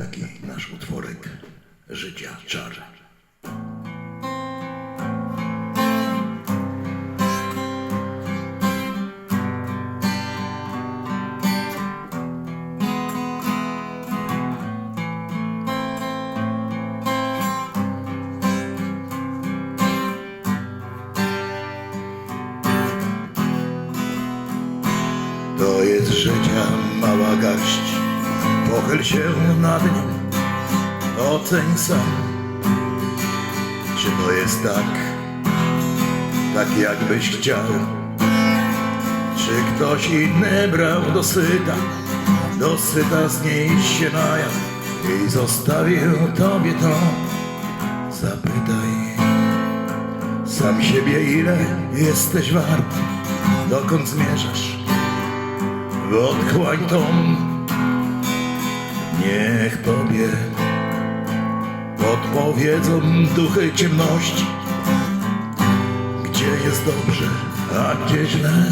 Taki nasz utworek życia czar. To jest życia mała garść. Pochyl się nad nim, oceń sam. Czy to jest tak, tak jakbyś chciał? Czy ktoś inny brał dosyta, dosyta z niej się najadł i zostawił tobie to? Zapytaj sam siebie, ile jesteś wart, dokąd zmierzasz? w otchłań tą. Niech Tobie podpowiedzą duchy ciemności, gdzie jest dobrze, a gdzie źle.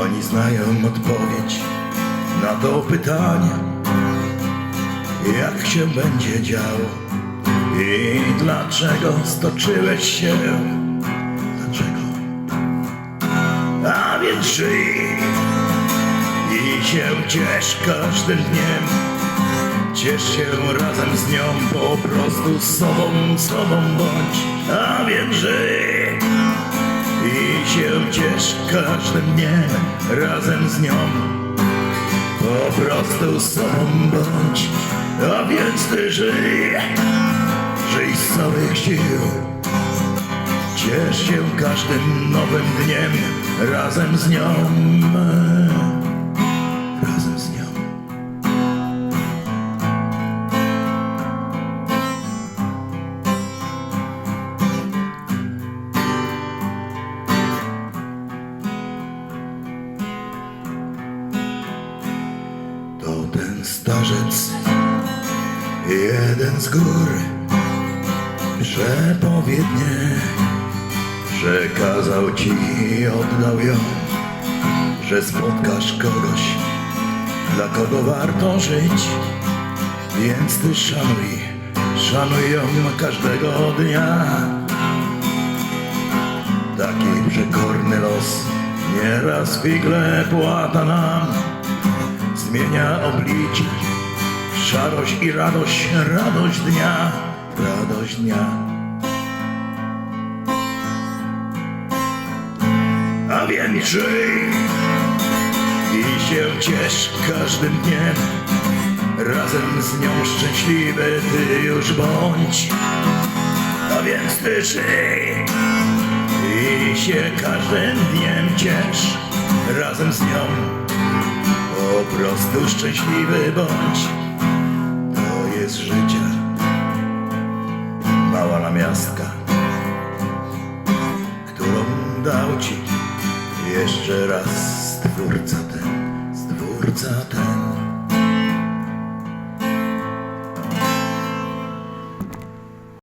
Oni znają odpowiedź na to pytanie, jak się będzie działo i dlaczego stoczyłeś się. Dlaczego? A więc żyj się ciesz każdym dniem. Ciesz się razem z nią, po prostu z sobą, sobą bądź. A więc żyj i się ciesz każdym dniem razem z nią. Po prostu z sobą bądź. A więc ty żyj, żyj z całych sił. Ciesz się każdym nowym dniem razem z nią. Ten starzec, jeden z gór, przepowiednie przekazał ci i oddał ją, że spotkasz kogoś, dla kogo warto żyć, więc ty szanuj, szanuj ją każdego dnia. Taki przekorny los nieraz figle płata nam, zmienia oblicze, szarość i radość, radość dnia, radość dnia. A więc żyj i się ciesz każdym dniem. Razem z nią szczęśliwy ty już bądź. A więc ty żyj i się każdym dniem ciesz. Razem z nią po prostu szczęśliwy bądź. To jest życie. Mała namiastka którą dał ci jeszcze raz Stwórca ten, Stwórca ten.